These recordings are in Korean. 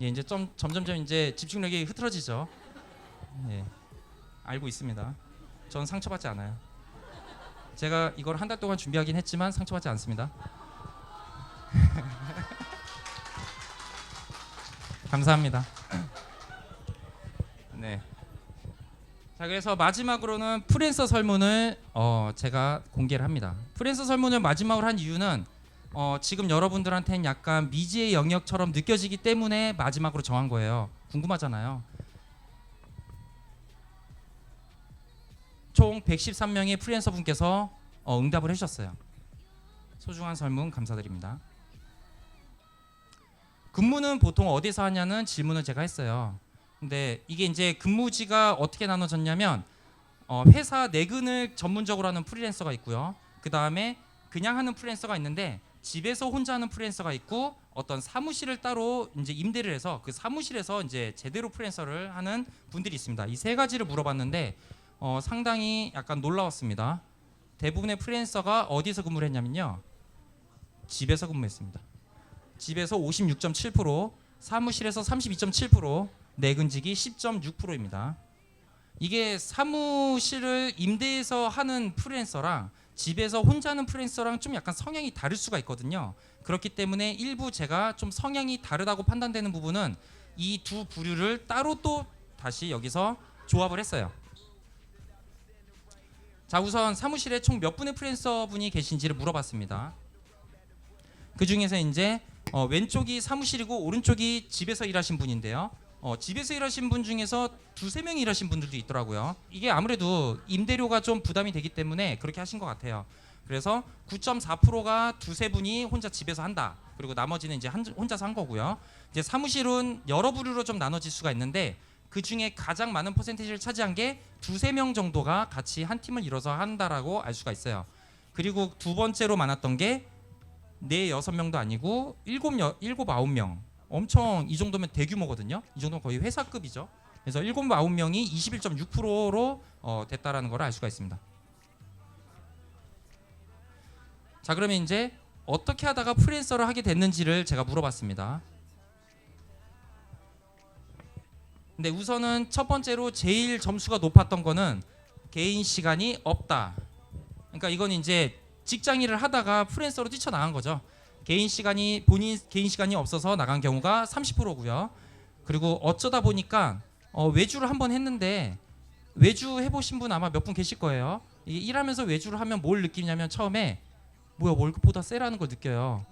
예, 이제 좀 점점점 이제 집중력이 흐트러지죠. 예, 알고 있습니다. 저는 상처받지 않아요. 제가 이걸 한 달 동안 준비하긴 했지만 상처받지 않습니다. 감사합니다. 네. 자 그래서 마지막으로는 프리랜서 설문을 어, 제가 공개를 합니다. 프리랜서 설문을 마지막으로 한 이유는 어, 지금 여러분들한테는 약간 미지의 영역처럼 느껴지기 때문에 마지막으로 정한 거예요. 궁금하잖아요. 총 113명의 프리랜서 분께서 어, 응답을 해주셨어요. 소중한 설문 감사드립니다. 근무는 보통 어디서 하냐는 질문을 제가 했어요. 근데 이게 이제 근무지가 어떻게 나눠졌냐면 어, 회사 내근을 전문적으로 하는 프리랜서가 있고요. 그 다음에 그냥 하는 프리랜서가 있는데 집에서 혼자 하는 프리랜서가 있고 어떤 사무실을 따로 이제 임대를 해서 그 사무실에서 이제 제대로 프리랜서를 하는 분들이 있습니다. 이 세 가지를 물어봤는데 어, 상당히 약간 놀라웠습니다. 대부분의 프리랜서가 어디서 근무를 했냐면요. 집에서 근무했습니다. 집에서 56.7%, 사무실에서 32.7%, 내근직이 10.6%입니다. 이게 사무실을 임대해서 하는 프리랜서랑 집에서 혼자 하는 프리랜서랑 좀 약간 성향이 다를 수가 있거든요. 그렇기 때문에 일부 제가 좀 성향이 다르다고 판단되는 부분은 이 두 부류를 따로 또 다시 여기서 조합을 했어요. 자 우선 사무실에 총 몇 분의 프리랜서 분이 계신지를 물어봤습니다. 그 중에서 이제 어, 왼쪽이 사무실이고 오른쪽이 집에서 일하신 분인데요. 어, 집에서 일하신 분 중에서 두세 명이 일하신 분들도 있더라고요. 이게 아무래도 임대료가 좀 부담이 되기 때문에 그렇게 하신 것 같아요. 그래서 9.4%가 두세 분이 혼자 집에서 한다. 그리고 나머지는 이제 한, 혼자서 한 거고요. 이제 사무실은 여러 부류로 좀 나눠질 수가 있는데 그 중에 가장 많은 퍼센테이지를 차지한 게 두세 명 정도가 같이 한 팀을 이뤄서 한다라고 알 수가 있어요. 그리고 두 번째로 많았던 게 네 여섯 명도 아니고 일곱 여 일곱 아홉 명 엄청 이 정도면 대규모거든요. 이 정도면 거의 회사급이죠. 그래서 일곱 아홉 명이 21.6%로 어, 됐다라는 걸 알 수가 있습니다. 자 그러면 이제 어떻게 하다가 프리랜서를 하게 됐는지를 제가 물어봤습니다. 근데 우선은 첫 번째로 제일 점수가 높았던 거는 개인 시간이 없다. 그러니까 이건 이제 직장 일을 하다가 프리랜서로 뛰쳐나간 거죠. 개인 시간이 본인 개인 시간이 없어서 나간 경우가 30%고요. 그리고 어쩌다 보니까 어, 외주를 한번 했는데 외주 해보신 분 아마 몇 분 계실 거예요. 이게 일하면서 외주를 하면 뭘 느끼냐면 처음에 뭐야 월급보다 세라는 걸 느껴요.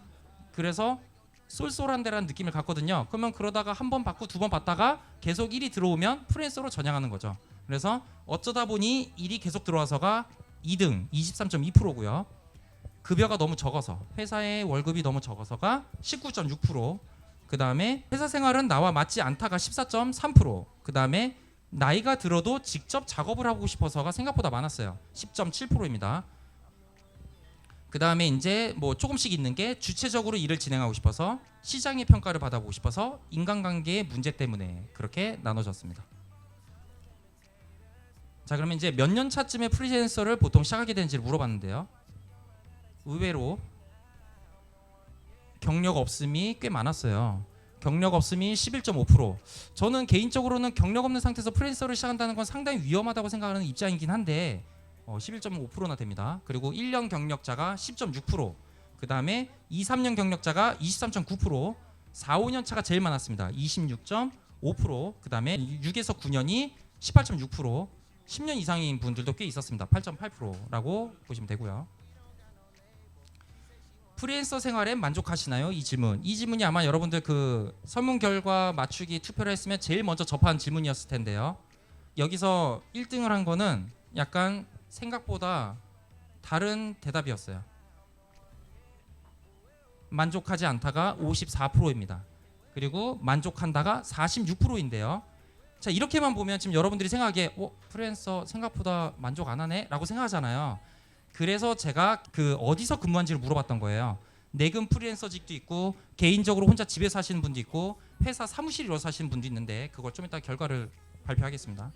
그래서 쏠쏠한데라는 느낌을 갖거든요. 그러면 그러다가 한 번 받고 두 번 받다가 계속 일이 들어오면 프리랜서로 전향하는 거죠. 그래서 어쩌다 보니 일이 계속 들어와서가 2등 23.2%고요. 급여가 너무 적어서 회사의 월급이 너무 적어서가 19.6%. 그 다음에 회사 생활은 나와 맞지 않다가 14.3%. 그 다음에 나이가 들어도 직접 작업을 하고 싶어서가 생각보다 많았어요. 10.7%입니다. 그 다음에 이제 뭐 조금씩 있는 게 주체적으로 일을 진행하고 싶어서 시장의 평가를 받아보고 싶어서 인간관계의 문제 때문에 그렇게 나눠졌습니다. 자 그러면 이제 몇 년 차쯤에 프리랜서를 보통 시작하게 되는지를 물어봤는데요. 의외로 경력 없음이 꽤 많았어요. 경력 없음이 11.5%. 저는 개인적으로는 경력 없는 상태에서 프리랜서를 시작한다는 건 상당히 위험하다고 생각하는 입장이긴 한데 어, 11.5%나 됩니다. 그리고 1년 경력자가 10.6%. 그 다음에 2, 3년 경력자가 23.9%. 4, 5년 차가 제일 많았습니다. 26.5%. 그 다음에 6에서 9년이 18.6%. 10년 이상인 분들도 꽤 있었습니다. 8.8%라고 보시면 되고요. 프리랜서 생활에 만족하시나요? 이 질문. 이 질문이 아마 여러분들 그 설문 결과 맞추기 투표를 했으면 제일 먼저 접한 질문이었을 텐데요. 여기서 1등을 한 거는 약간 생각보다 다른 대답이었어요. 만족하지 않다가 54%입니다. 그리고 만족한다가 46%인데요. 자 이렇게만 보면 지금 여러분들이 생각하기에 어 프리랜서 생각보다 만족 안 하네라고 생각하잖아요. 그래서 제가 그 어디서 근무한지를 물어봤던 거예요. 내근 프리랜서직도 있고 개인적으로 혼자 집에서 하시는 분도 있고 회사 사무실로 사시는 분도 있는데 그걸 좀 이따 결과를 발표하겠습니다.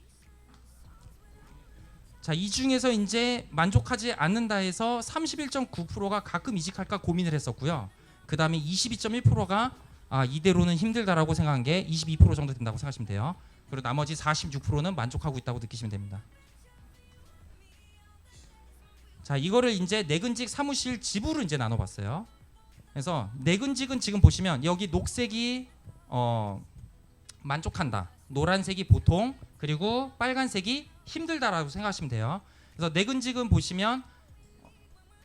자, 이 중에서 이제 만족하지 않는다 해서 31.9%가 가끔 이직할까 고민을 했었고요. 그다음에 22.1%가 아 이대로는 힘들다라고 생각한 게 22% 정도 된다고 생각하시면 돼요. 그리고 나머지 46%는 만족하고 있다고 느끼시면 됩니다. 자 이거를 이제 내근직 사무실 지부로 이제 나눠봤어요. 그래서 내근직은 지금 보시면 여기 녹색이 어, 만족한다. 노란색이 보통 그리고 빨간색이 힘들다라고 생각하시면 돼요. 그래서 내근직은 보시면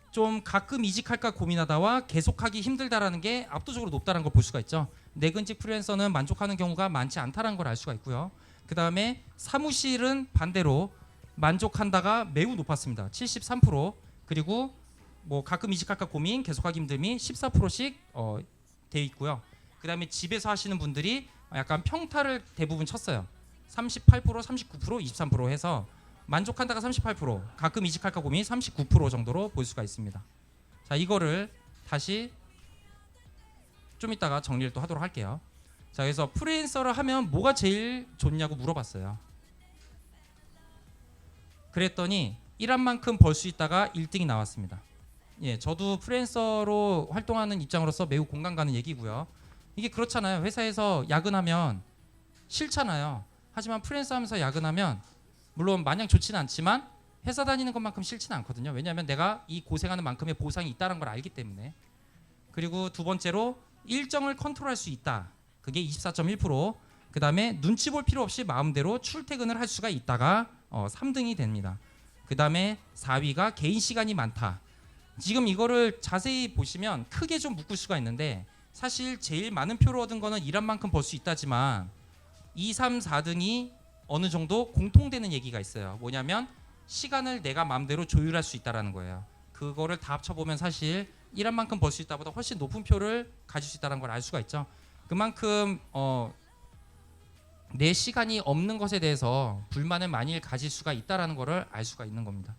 좀 가끔 이직할까 고민하다와 계속하기 힘들다라는 게 압도적으로 높다는 걸 볼 수가 있죠. 내근직 프리랜서는 만족하는 경우가 많지 않다는 걸 알 수가 있고요. 그 다음에 사무실은 반대로 만족한다가 매우 높았습니다. 73% 그리고 뭐 가끔 이직할까 고민, 계속하기 힘듦이 14%씩 어, 돼 있고요. 그 다음에 집에서 하시는 분들이 약간 평타를 대부분 쳤어요. 38%, 39%, 23% 해서 만족한다가 38%, 가끔 이직할까 고민 39% 정도로 볼 수가 있습니다. 자, 이거를 다시 좀 이따가 정리를 또 하도록 할게요. 자, 그래서 프리랜서를 하면 뭐가 제일 좋냐고 물어봤어요. 그랬더니 일한 만큼 벌 수 있다가 1등이 나왔습니다. 예, 저도 프리랜서로 활동하는 입장으로서 매우 공감 가는 얘기고요. 이게 그렇잖아요. 회사에서 야근하면 싫잖아요. 하지만 프리랜서 하면서 야근하면 물론 마냥 좋지는 않지만 회사 다니는 것만큼 싫지는 않거든요. 왜냐하면 내가 이 고생하는 만큼의 보상이 있다는 걸 알기 때문에. 그리고 두 번째로 일정을 컨트롤할 수 있다. 그게 24.1%. 그 다음에 눈치 볼 필요 없이 마음대로 출퇴근을 할 수가 있다가 어, 3등이 됩니다. 그 다음에 4위가 개인 시간이 많다. 지금 이거를 자세히 보시면 크게 좀 묶을 수가 있는데 사실 제일 많은 표를 얻은 거는 일한 만큼 벌 수 있다지만 2, 3, 4등이 어느 정도 공통되는 얘기가 있어요. 뭐냐면 시간을 내가 마음대로 조율할 수 있다라는 거예요. 그거를 다 합쳐 보면 사실 일한 만큼 벌 수 있다보다 훨씬 높은 표를 가질 수 있다는 걸 알 수가 있죠. 그만큼 어, 내 시간이 없는 것에 대해서 불만을 많이 가질 수가 있다라는 거를 알 수가 있는 겁니다.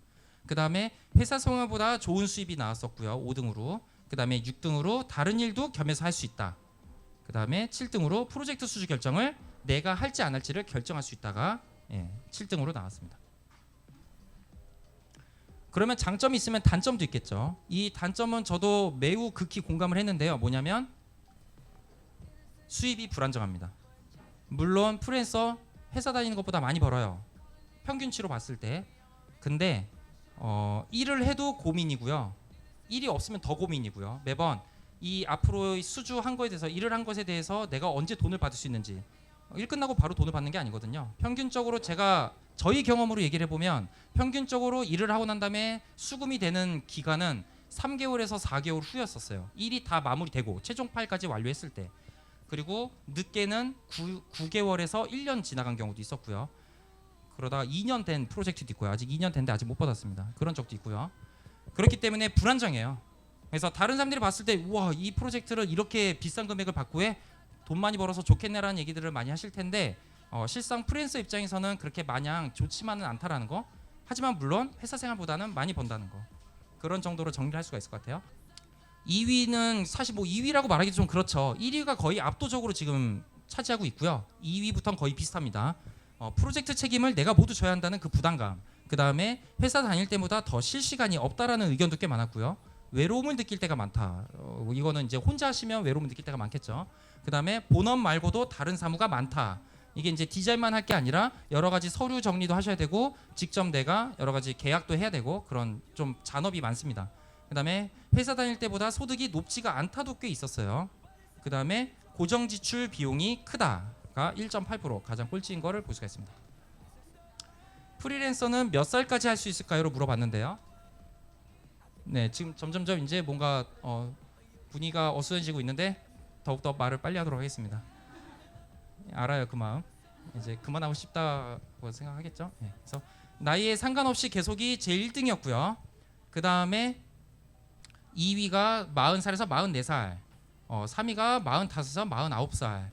그 다음에 회사 성향보다 좋은 수입이 나왔었고요. 5등으로. 그 다음에 6등으로 다른 일도 겸해서 할 수 있다. 그 다음에 7등으로 프로젝트 수주 결정을 내가 할지 안 할지를 결정할 수 있다가 예, 7등으로 나왔습니다. 그러면 장점이 있으면 단점도 있겠죠. 이 단점은 저도 매우 극히 공감을 했는데요. 뭐냐면 수입이 불안정합니다. 물론 프리랜서 회사 다니는 것보다 많이 벌어요. 평균치로 봤을 때. 근데 어, 일을 해도 고민이고요. 일이 없으면 더 고민이고요. 매번 이 앞으로 수주 한 거에 대해서 일을 한 것에 대해서 내가 언제 돈을 받을 수 있는지 어, 일 끝나고 바로 돈을 받는 게 아니거든요. 평균적으로 제가 저희 경험으로 얘기를 해보면 평균적으로 일을 하고 난 다음에 수금이 되는 기간은 3개월에서 4개월 후였었어요. 일이 다 마무리되고 최종 파일까지 완료했을 때. 그리고 늦게는 9, 9개월에서 1년 지나간 경우도 있었고요. 그러다가 2년 된 프로젝트도 있고요. 아직 2년 된데 아직 못 받았습니다. 그런 적도 있고요. 그렇기 때문에 불안정해요. 그래서 다른 사람들이 봤을 때 우와 이 프로젝트를 이렇게 비싼 금액을 받고 해 돈 많이 벌어서 좋겠네라는 얘기들을 많이 하실 텐데 어, 실상 프리랜서 입장에서는 그렇게 마냥 좋지만은 않다라는 거. 하지만 물론 회사 생활보다는 많이 번다는 거. 그런 정도로 정리를 할 수가 있을 것 같아요. 2위는 사실 뭐 2위라고 말하기 좀 그렇죠. 1위가 거의 압도적으로 지금 차지하고 있고요. 2위부터는 거의 비슷합니다. 어, 프로젝트 책임을 내가 모두 져야 한다는 그 부담감. 그 다음에 회사 다닐 때보다 더쉴 시간이 없다라는 의견도 꽤 많았고요. 외로움을 느낄 때가 많다. 어, 이거는 이제 혼자 하시면 외로움을 느낄 때가 많겠죠. 그 다음에 본업 말고도 다른 사무가 많다. 이게 이제 디자인만 할 게 아니라 여러 가지 서류 정리도 하셔야 되고 직접 내가 여러 가지 계약도 해야 되고 그런 좀 잔업이 많습니다. 그다음에 회사 다닐 때보다 소득이 높지가 않다도 꽤 있었어요. 그다음에 고정 지출 비용이 크다가 1.8% 가장 꼴찌인 거를 볼 수가 있습니다. 프리랜서는 몇 살까지 할 수 있을까요?로 물어봤는데요. 네, 지금 점점점 이제 뭔가 어, 분위기가 어수선해지고 있는데 더욱더 말을 빨리 하도록 하겠습니다. 알아요 그 마음. 이제 그만하고 싶다고 생각하겠죠. 네, 그래서 나이에 상관없이 계속이 제 1등이었고요. 그 다음에 2위가 40살에서 44살, 어, 3위가 45살, 49살.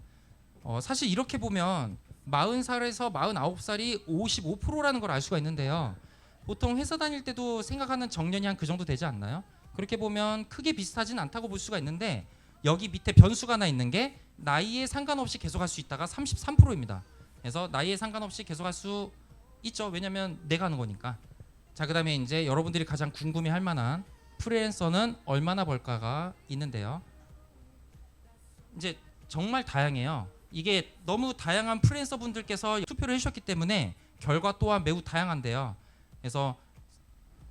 어, 사실 이렇게 보면 40살에서 49살이 55%라는 걸 알 수가 있는데요. 보통 회사 다닐 때도 생각하는 정년이 한 그 정도 되지 않나요? 그렇게 보면 크게 비슷하진 않다고 볼 수가 있는데 여기 밑에 변수가 하나 있는 게 나이에 상관없이 계속할 수 있다가 33%입니다. 그래서 나이에 상관없이 계속할 수 있죠. 왜냐하면 내가 하는 거니까. 자 그다음에 이제 여러분들이 가장 궁금해할 만한 프리랜서는 얼마나 벌까가 있는데요. 이제 정말 다양해요. 이게 너무 다양한 프리랜서 분들께서 투표를 해주셨기 때문에 결과 또한 매우 다양한데요. 그래서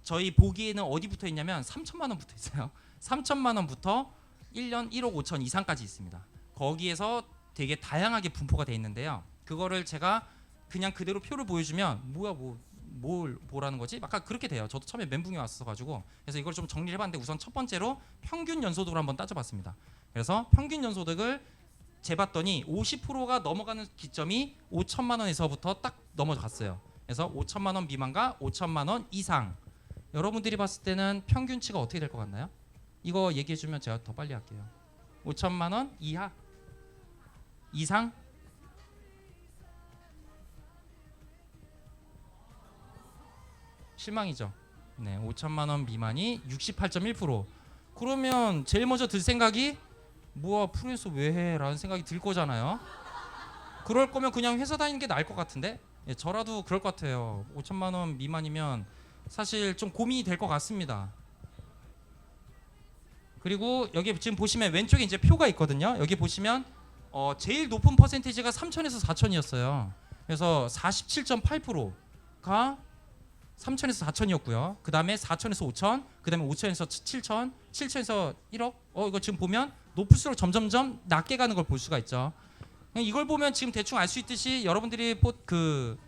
저희 보기에는 어디 붙어 있냐면 3천만 원 붙어 있어요. 3천만 원부터 1년 1억 5천 이상까지 있습니다. 거기에서 되게 다양하게 분포가 돼 있는데요. 그거를 제가 그냥 그대로 표를 보여주면 뭐야 뭐 뭘 보라는 거지? 아까 그렇게 돼요. 저도 처음에 멘붕이 왔어 가지고 그래서 이걸 좀 정리를 해봤는데 우선 첫 번째로 평균 연소득을 한번 따져봤습니다. 그래서 평균 연소득을 재봤더니 50%가 넘어가는 기점이 5천만 원에서부터 딱 넘어갔어요. 그래서 5천만 원 미만과 5천만 원 이상. 여러분들이 봤을 때는 평균치가 어떻게 될 것 같나요? 이거 얘기해 주면 제가 더 빨리 할게요. 5천만 원 이하 이상 실망이죠. 네, 5천만 원 미만이 68.1%. 그러면 제일 먼저 들 생각이 뭐야 프로에서 왜 해라는 생각이 들 거잖아요. 그럴 거면 그냥 회사 다니는 게 나을 것 같은데 예, 저라도 그럴 것 같아요. 5천만 원 미만이면 사실 좀 고민이 될 것 같습니다. 그리고 여기 지금 보시면 왼쪽에 이제 표가 있거든요. 여기 보시면 어, 제일 높은 퍼센테이지가 3천에서 4천이었어요. 그래서 47.8%가 3천에서 4천이었고요. 그 다음에 4천에서 5천, 그 다음에 5천에서 7천, 7천에서 1억. 어 이거 지금 보면 높을수록 점점점 낮게 가는 걸 볼 수가 있죠. 이걸 보면 지금 대충 알 수 있듯이 여러분들이 보- 그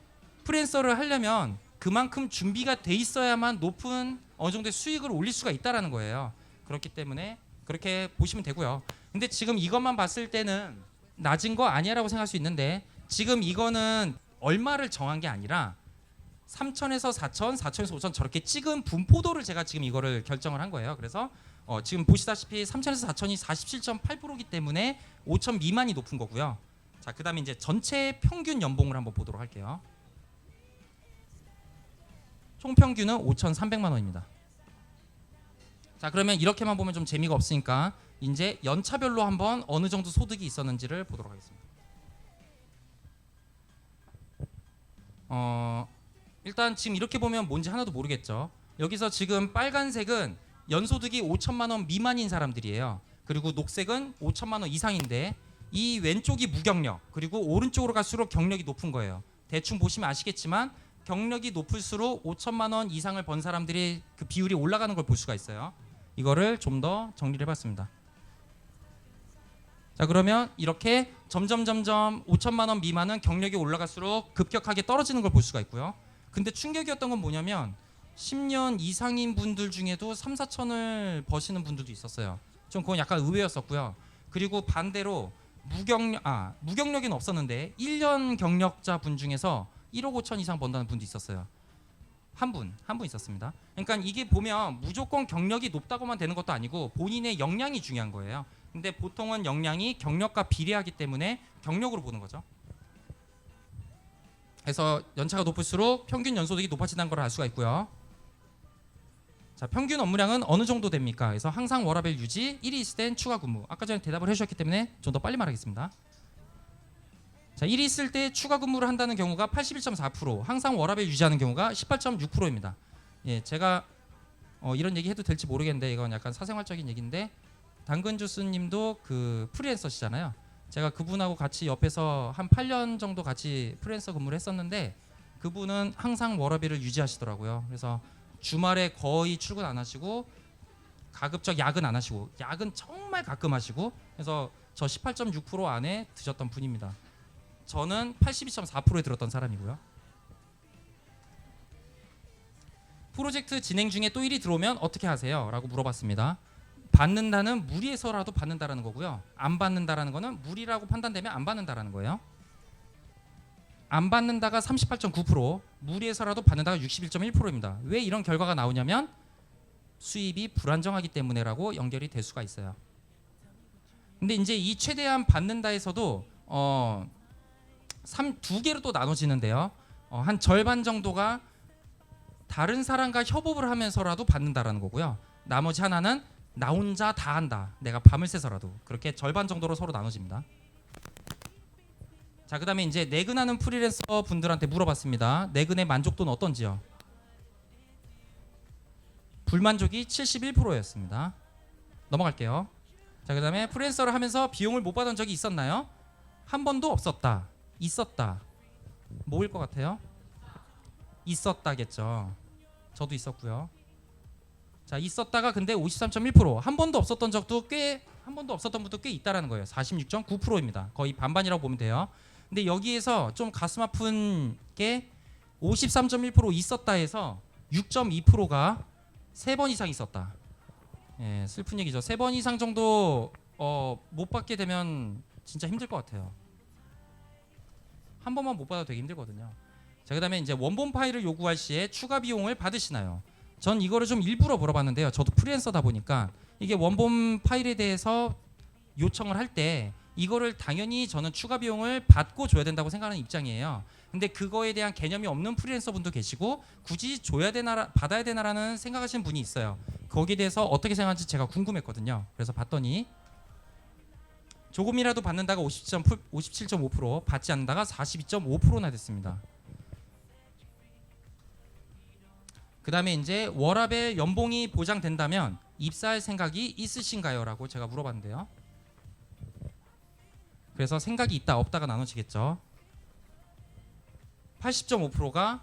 프리랜서를 하려면 그만큼 준비가 돼 있어야만 높은 어느 정도의 수익을 올릴 수가 있다라는 거예요. 그렇기 때문에 그렇게 보시면 되고요. 근데 지금 이것만 봤을 때는 낮은 거 아니야라고 생각할 수 있는데 지금 이거는 얼마를 정한 게 아니라 3천에서 4천, 4천에서 5천 저렇게 찍은 분포도를 제가 지금 이거를 결정을 한 거예요. 그래서 어, 지금 보시다시피 3천에서 4천이 47.8%이기 때문에 5천 미만이 높은 거고요. 자, 그다음에 이제 전체 평균 연봉을 한번 보도록 할게요. 총 평균은 5,300만 원입니다. 자, 그러면 이렇게만 보면 좀 재미가 없으니까 이제 연차별로 한번 어느 정도 소득이 있었는지를 보도록 하겠습니다. 어, 일단 지금 이렇게 보면 뭔지 하나도 모르겠죠. 여기서 지금 빨간색은 연소득이 5천만 원 미만인 사람들이에요. 그리고 녹색은 5천만 원 이상인데 이 왼쪽이 무경력 그리고 오른쪽으로 갈수록 경력이 높은 거예요. 대충 보시면 아시겠지만 경력이 높을수록 5천만 원 이상을 번 사람들이 그 비율이 올라가는 걸 볼 수가 있어요. 이거를 좀 더 정리를 해봤습니다. 자 그러면 이렇게 점점 점점 5천만 원 미만은 경력이 올라갈수록 급격하게 떨어지는 걸 볼 수가 있고요. 근데 충격이었던 건 뭐냐면 10년 이상인 분들 중에도 3, 4천을 버시는 분들도 있었어요. 좀 그건 약간 의외였었고요. 그리고 반대로 무경력 아 무경력은 없었는데 1년 경력자 분 중에서 1억 5천 이상 번다는 분도 있었어요. 한 분, 한 분 있었습니다. 그러니까 이게 보면 무조건 경력이 높다고만 되는 것도 아니고 본인의 역량이 중요한 거예요. 근데 보통은 역량이 경력과 비례하기 때문에 경력으로 보는 거죠. 그래서 연차가 높을수록 평균 연소득이 높아진다는 걸 알 수가 있고요. 자, 평균 업무량은 어느 정도 됩니까? 그래서 항상 워라벨 유지, 1이 있을 땐 추가 근무. 아까 전에 대답을 해주셨기 때문에 좀 더 빨리 말하겠습니다. 자, 1이 있을 때 추가 근무를 한다는 경우가 81.4%, 항상 워라벨 유지하는 경우가 18.6%입니다. 예, 제가 어, 이런 얘기 해도 될지 모르겠는데 이건 약간 사생활적인 얘기인데 당근 주스님도 그 프리랜서시잖아요. 제가 그분하고 같이 옆에서 한 8년 정도 같이 프리랜서 근무를 했었는데 그분은 항상 워라벨을 유지하시더라고요. 그래서 주말에 거의 출근 안 하시고 가급적 야근 안 하시고 야근 정말 가끔 하시고 그래서 저 18.6% 안에 드셨던 분입니다. 저는 82.4%에 들었던 사람이고요. 프로젝트 진행 중에 또 일이 들어오면 어떻게 하세요? 라고 물어봤습니다. 받는다는 무리해서라도 받는다라는 거고요. 안 받는다라는 거는 무리라고 판단되면 안 받는다라는 거예요. 안 받는다가 38.9%, 무리해서라도 받는다가 61.1%입니다. 왜 이런 결과가 나오냐면 수입이 불안정하기 때문에라고 연결이 될 수가 있어요. 근데 이제 이 최대한 받는다에서도 어, 3, 두 개로 또 나눠지는데요. 어, 한 절반 정도가 다른 사람과 협업을 하면서라도 받는다라는 거고요. 나머지 하나는 나 혼자 다 한다. 내가 밤을 새서라도 그렇게 절반 정도로 서로 나눠집니다. 자, 그다음에 이제 내근하는 프리랜서 분들한테 물어봤습니다. 내근의 만족도는 어떤지요? 불만족이 71%였습니다. 넘어갈게요. 자 그다음에 프리랜서를 하면서 비용을 못 받은 적이 있었나요? 한 번도 없었다. 있었다. 뭐일 것 같아요? 있었다겠죠. 저도 있었고요. 자 있었다가 근데 53.1%한 번도 없었던 적도 꽤 한 번도 없었던 분도 꽤 있다라는 거예요. 46.9%입니다. 거의 반반이라고 보면 돼요. 근데 여기에서 좀 가슴 아픈 게 53.1% 있었다 해서 6.2%가 세 번 이상 있었다. 예, 슬픈 얘기죠. 세 번 이상 정도 어, 못 받게 되면 진짜 힘들 것 같아요. 한 번만 못 받아도 되게 힘들거든요. 자, 그다음에 이제 원본 파일을 요구할 시에 추가 비용을 받으시나요? 전 이거를 좀 일부러 물어봤는데요. 저도 프리랜서다 보니까 이게 원본 파일에 대해서 요청을 할 때 이거를 당연히 저는 추가 비용을 받고 줘야 된다고 생각하는 입장이에요. 근데 그거에 대한 개념이 없는 프리랜서 분도 계시고 굳이 줘야 되나 받아야 되나라는 생각하시는 분이 있어요. 거기에 대해서 어떻게 생각하는지 제가 궁금했거든요. 그래서 봤더니 조금이라도 받는다가 57.5% 받지 않는다가 42.5%나 됐습니다. 그다음에 이제 워라벨 연봉이 보장된다면 입사할 생각이 있으신가요?라고 제가 물어봤는데요. 그래서 생각이 있다 없다가 나눠지겠죠. 80.5%가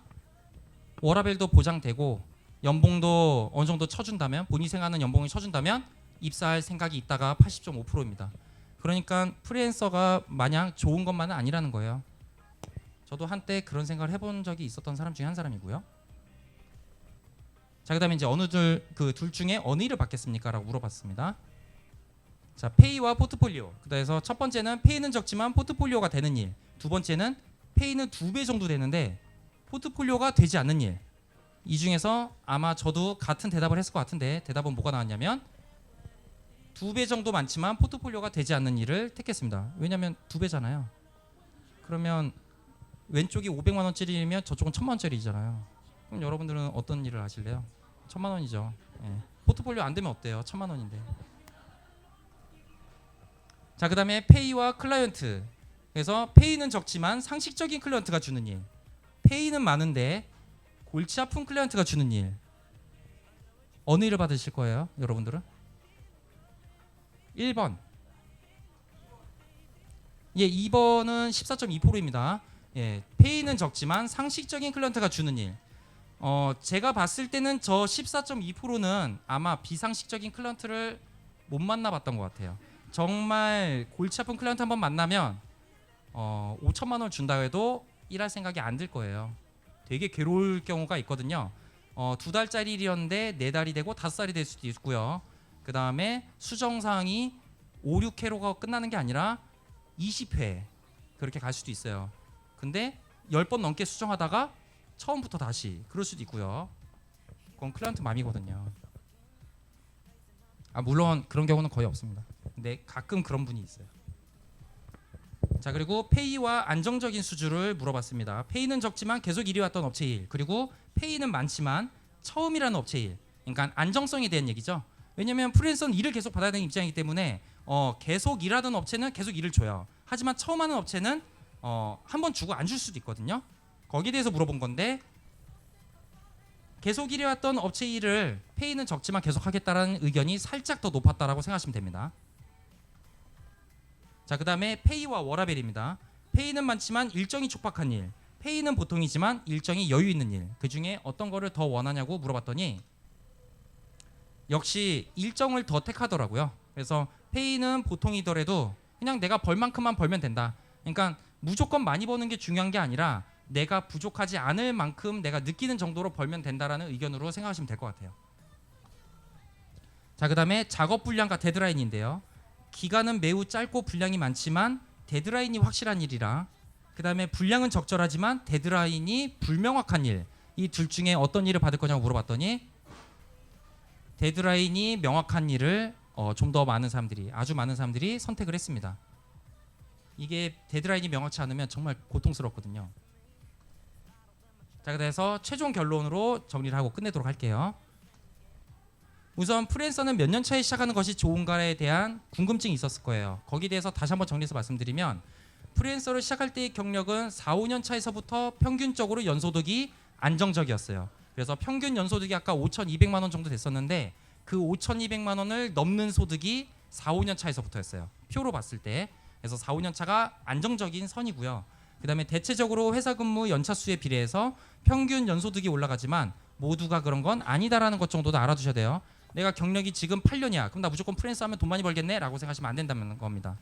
워라벨도 보장되고 연봉도 어느 정도 쳐준다면 본인이 생각하는 연봉이 쳐준다면 입사할 생각이 있다가 80.5%입니다. 그러니까 프리랜서가 마냥 좋은 것만은 아니라는 거예요. 저도 한때 그런 생각을 해본 적이 있었던 사람 중에 한 사람이고요. 자 그다음에 이제 어느 둘 그 둘 중에 어느 일을 받겠습니까라고 물어봤습니다. 자 페이와 포트폴리오. 그래서 첫 번째는 페이는 적지만 포트폴리오가 되는 일. 두 번째는 페이는 두 배 정도 되는데 포트폴리오가 되지 않는 일. 이 중에서 아마 저도 같은 대답을 했을 것 같은데 대답은 뭐가 나왔냐면 두 배 정도 많지만 포트폴리오가 되지 않는 일을 택했습니다. 왜냐하면 두 배잖아요. 그러면 왼쪽이 500만 원짜리면 저쪽은 1000만 원짜리잖아요. 그럼 여러분들은 어떤 일을 하실래요? 1000만 원이죠. 예. 포트폴리오 안 되면 어때요? 1000만 원인데. 자, 그다음에 페이와 클라이언트. 그래서 페이는 적지만 상식적인 클라이언트가 주는 일. 페이는 많은데 골치 아픈 클라이언트가 주는 일. 어느 일을 받으실 거예요, 여러분들은? 1번. 예, 2번은 14.2%입니다. 예, 페이는 적지만 상식적인 클라이언트가 주는 일. 어, 제가 봤을 때는 저 14.2%는 아마 비상식적인 클라이언트를 못 만나봤던 것 같아요. 정말 골치 아픈 클라이언트 한번 만나면 어, 5천만 원 준다 해도 일할 생각이 안 들 거예요. 되게 괴로울 경우가 있거든요. 어, 두 달짜리 일이었는데 네 달이 되고 다섯 달이 될 수도 있고요. 그 다음에 수정 사항이 5, 6회로가 끝나는 게 아니라 20회 그렇게 갈 수도 있어요. 근데 10번 넘게 수정하다가 처음부터 다시 그럴 수도 있고요. 그건 클라이언트 맘이거든요. 아 물론 그런 경우는 거의 없습니다. 근데 가끔 그런 분이 있어요. 자 그리고 페이와 안정적인 수주를 물어봤습니다. 페이는 적지만 계속 일이 왔던 업체 일 그리고 페이는 많지만 처음이라는 업체 일 그러니까 안정성에 대한 얘기죠. 왜냐하면 프리랜서는 일을 계속 받아야 되는 입장이기 때문에 어, 계속 일하던 업체는 계속 일을 줘요. 하지만 처음 하는 업체는 어, 한 번 주고 안 줄 수도 있거든요. 거기에 대해서 물어본 건데 계속 일해왔던 업체 일을 페이는 적지만 계속 하겠다라는 의견이 살짝 더 높았다라고 생각하시면 됩니다. 자, 그 다음에 페이와 워라벨입니다. 페이는 많지만 일정이 촉박한 일. 페이는 보통이지만 일정이 여유 있는 일. 그 중에 어떤 거를 더 원하냐고 물어봤더니 역시 일정을 더 택하더라고요. 그래서 페이는 보통이더라도 그냥 내가 벌 만큼만 벌면 된다. 그러니까 무조건 많이 버는 게 중요한 게 아니라 내가 부족하지 않을 만큼 내가 느끼는 정도로 벌면 된다라는 의견으로 생각하시면 될 것 같아요. 자, 그다음에 작업 분량과 데드라인인데요. 기간은 매우 짧고 분량이 많지만 데드라인이 확실한 일이라 그다음에 분량은 적절하지만 데드라인이 불명확한 일. 이 둘 중에 어떤 일을 받을 거냐고 물어봤더니 데드라인이 명확한 일을 어, 좀 더 많은 사람들이 아주 많은 사람들이 선택을 했습니다. 이게 데드라인이 명확치 않으면 정말 고통스럽거든요. 자, 그래서 최종 결론으로 정리를 하고 끝내도록 할게요. 우선 프리랜서는 몇 년 차에 시작하는 것이 좋은가에 대한 궁금증이 있었을 거예요. 거기에 대해서 다시 한번 정리해서 말씀드리면 프리랜서를 시작할 때의 경력은 4, 5년 차에서부터 평균적으로 연소득이 안정적이었어요. 그래서 평균 연소득이 아까 5,200만 원 정도 됐었는데 그 5,200만 원을 넘는 소득이 4, 5년 차에서부터였어요. 표로 봤을 때. 그래서 4, 5년 차가 안정적인 선이고요. 그다음에 대체적으로 회사 근무 연차 수에 비례해서 평균 연소득이 올라가지만 모두가 그런 건 아니다라는 것 정도도 알아두셔야 돼요. 내가 경력이 지금 8년이야. 그럼 나 무조건 프리랜서 하면 돈 많이 벌겠네라고 생각하시면 안 된다는 겁니다.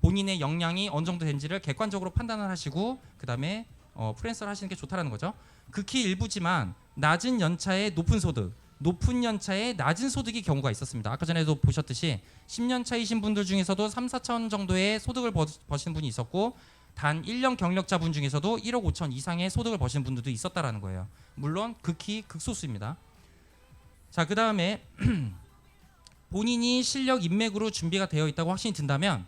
본인의 역량이 어느 정도 된지를 객관적으로 판단을 하시고 그다음에 어, 프리랜서를 하시는 게 좋다라는 거죠. 극히 일부지만 낮은 연차에 높은 소득, 높은 연차에 낮은 소득의 경우가 있었습니다. 아까 전에도 보셨듯이 10년 차이신 분들 중에서도 3, 4천 정도의 소득을 버, 버시는 분이 있었고 단 1년 경력자분 중에서도 1억 5천 이상의 소득을 버시는 분들도 있었다라는 거예요. 물론 극히 극소수입니다. 자, 그 다음에 본인이 실력 인맥으로 준비가 되어 있다고 확신이 든다면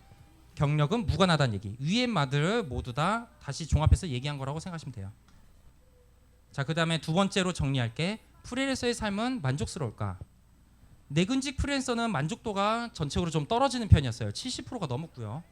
경력은 무관하다는 얘기. 위의 말들을 모두 다 다시 종합해서 얘기한 거라고 생각하시면 돼요. 자, 그 다음에 두 번째로 정리할게. 프리랜서의 삶은 만족스러울까? 내근직 프리랜서는 만족도가 전체적으로 좀 떨어지는 편이었어요. 70%가 넘었고요.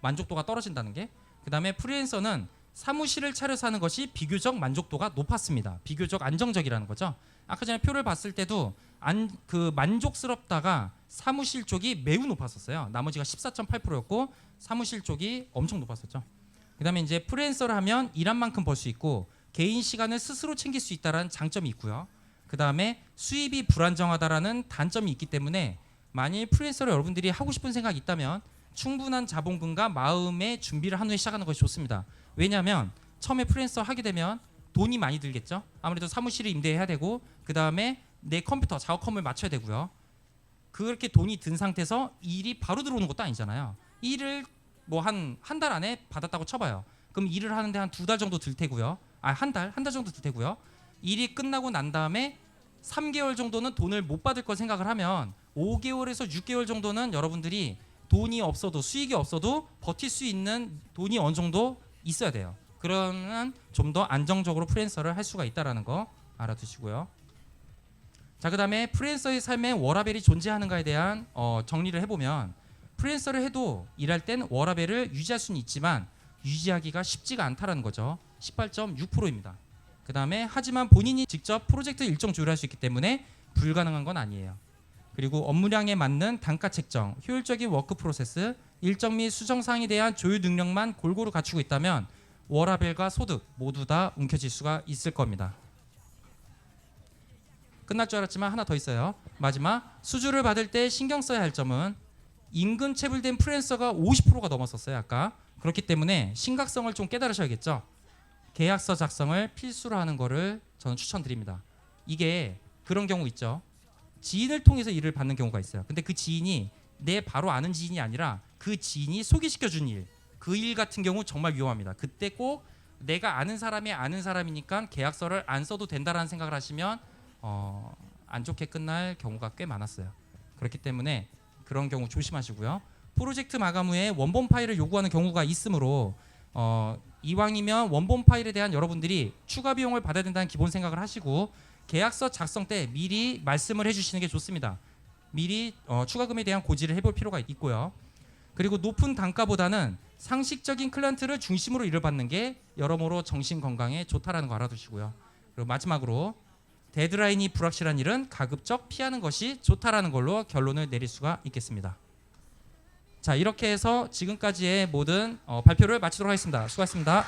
만족도가 떨어진다는 게. 그다음에 프리랜서는 사무실을 차려서 하는 것이 비교적 만족도가 높았습니다. 비교적 안정적이라는 거죠. 아까 전에 표를 봤을 때도 안 그 만족스럽다가 사무실 쪽이 매우 높았었어요. 나머지가 14.8%였고 사무실 쪽이 엄청 높았었죠. 그다음에 이제 프리랜서를 하면 일한 만큼 벌 수 있고 개인 시간을 스스로 챙길 수 있다라는 장점이 있고요. 그다음에 수입이 불안정하다라는 단점이 있기 때문에 만일 프리랜서를 여러분들이 하고 싶은 생각이 있다면 충분한 자본금과 마음의 준비를 한 후에 시작하는 것이 좋습니다. 왜냐하면 처음에 프리랜서 하게 되면 돈이 많이 들겠죠. 아무래도 사무실을 임대해야 되고 그 다음에 내 컴퓨터 작업컴을 맞춰야 되고요. 그렇게 돈이 든 상태에서 일이 바로 들어오는 것도 아니잖아요. 일을 뭐 한 한 달 안에 받았다고 쳐봐요. 그럼 일을 하는데 한 두 달 정도 들 테고요. 아 한 달 한 달 정도 들 테고요. 일이 끝나고 난 다음에 3개월 정도는 돈을 못 받을 걸 생각을 하면 5개월에서 6개월 정도는 여러분들이 돈이 없어도 수익이 없어도 버틸 수 있는 돈이 어느 정도 있어야 돼요. 그러면 좀 더 안정적으로 프리랜서를 할 수가 있다라는 거 알아두시고요. 자 그다음에 프리랜서의 삶에 워라벨이 존재하는가에 대한 어, 정리를 해보면 프리랜서를 해도 일할 땐 워라벨을 유지할 수는 있지만 유지하기가 쉽지가 않다라는 거죠. 18.6%입니다. 그다음에 하지만 본인이 직접 프로젝트 일정 조율할 수 있기 때문에 불가능한 건 아니에요. 그리고 업무량에 맞는 단가 책정, 효율적인 워크 프로세스, 일정 및 수정 사항에 대한 조율 능력만 골고루 갖추고 있다면 워라벨과 소득 모두 다 움켜질 수가 있을 겁니다. 끝날 줄 알았지만 하나 더 있어요. 마지막 수주를 받을 때 신경 써야 할 점은 임금 체불된 프리랜서가 50%가 넘었었어요. 아까 그렇기 때문에 심각성을 좀 깨달으셔야겠죠. 계약서 작성을 필수로 하는 거를 저는 추천드립니다. 이게 그런 경우 있죠. 지인을 통해서 일을 받는 경우가 있어요. 근데 그 지인이 내 바로 아는 지인이 아니라 그 지인이 소개시켜 준 일. 그 일 같은 경우 정말 위험합니다. 그때 꼭 내가 아는 사람이 아는 사람이니까 계약서를 안 써도 된다라는 생각을 하시면 어, 안 좋게 끝날 경우가 꽤 많았어요. 그렇기 때문에 그런 경우 조심하시고요. 프로젝트 마감 후에 원본 파일을 요구하는 경우가 있으므로 어, 이왕이면 원본 파일에 대한 여러분들이 추가 비용을 받아야 된다는 기본 생각을 하시고 계약서 작성 때 미리 말씀을 해주시는 게 좋습니다. 미리 어, 추가금에 대한 고지를 해볼 필요가 있고요. 그리고 높은 단가보다는 상식적인 클리언트를 중심으로 일을 받는 게 여러모로 정신 건강에 좋다라는 거 알아두시고요. 그리고 마지막으로 데드라인이 불확실한 일은 가급적 피하는 것이 좋다라는 걸로 결론을 내릴 수가 있겠습니다. 자 이렇게 해서 지금까지의 모든 어, 발표를 마치도록 하겠습니다. 수고하셨습니다.